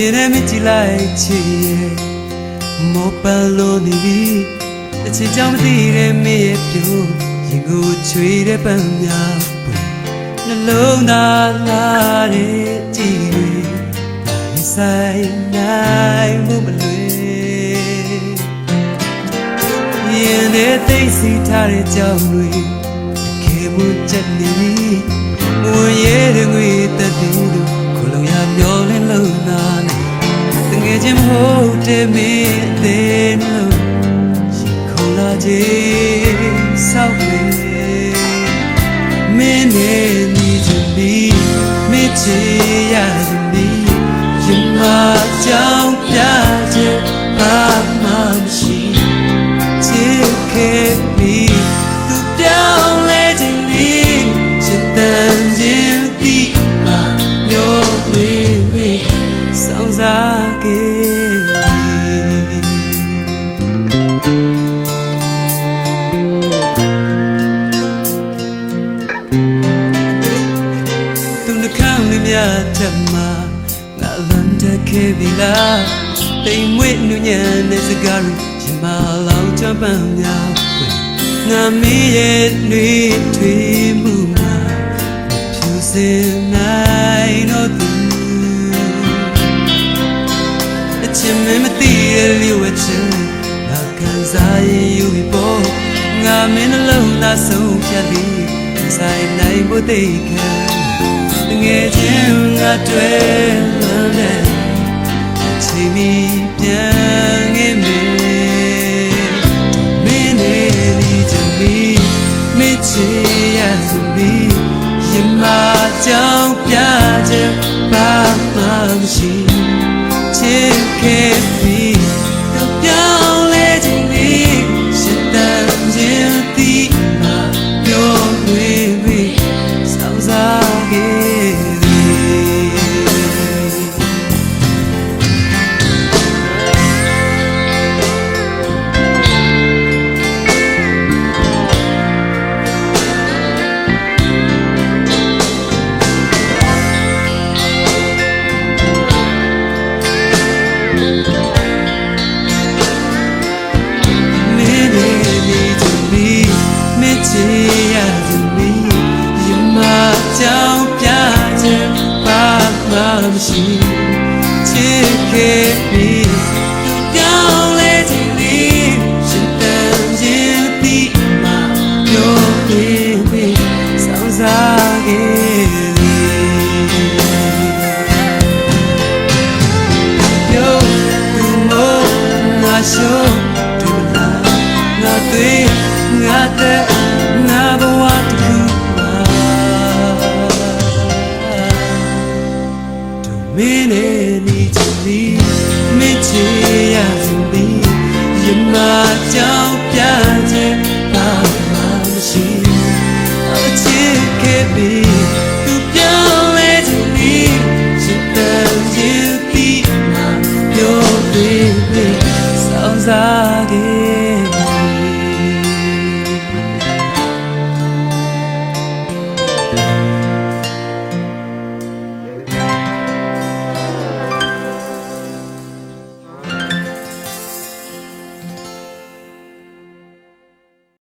ရင်ထဲမကြည့်လိုက်ချစ်ရဲ့မောပန်လို့နေပြီအချစ်ကြောင့်မသိတဲ့မင်းရဲ့ပြိုရင်ကိုချွေတဲ့ပန်းများပွင့်နှလုံးသားလာတဲ့ကြည်တွေနိုင်ဆိုင်နိုင်မှုမလွယ်ရင်ထဲသိစီထားတဲ့ကြောင်တွေခေမှုချက်နေပြီမ ခုန်လာခြင်းဆောက်လေမင်းနဲ့ညီချင်ပြီးမင်းချေရသည်ရင်မကြောင်ပြခြင်း ခဲ့ပြီလားတိမ်မွေ့နူညံတဲ့စကားတွေရင်မလောင်ချပန်းများဖွင့်ငါမီးရဲ့နှွေးထွေးမှုမှာဖြူစင်နိုင်တော့သူအချင်မမသိတဲ့လျှို့ဝှက်ချင်ငါခံစားရင်ယူပြီးပေါ်ငါမင်းနှလုံးသားဆုံးဖြတ်ပြီးဆိုင်နိုင်ဖို့တိတ်ခံငယ်ချင်းငါတွေ့လမ်းနဲ့ချီ မချီရစမီရမကြောင်ပြခြင်းဘာမှမရှိချစ်ခဲ့ပြီး ယမကြောင်ပြခြင်းဘာမှမရှိ minute.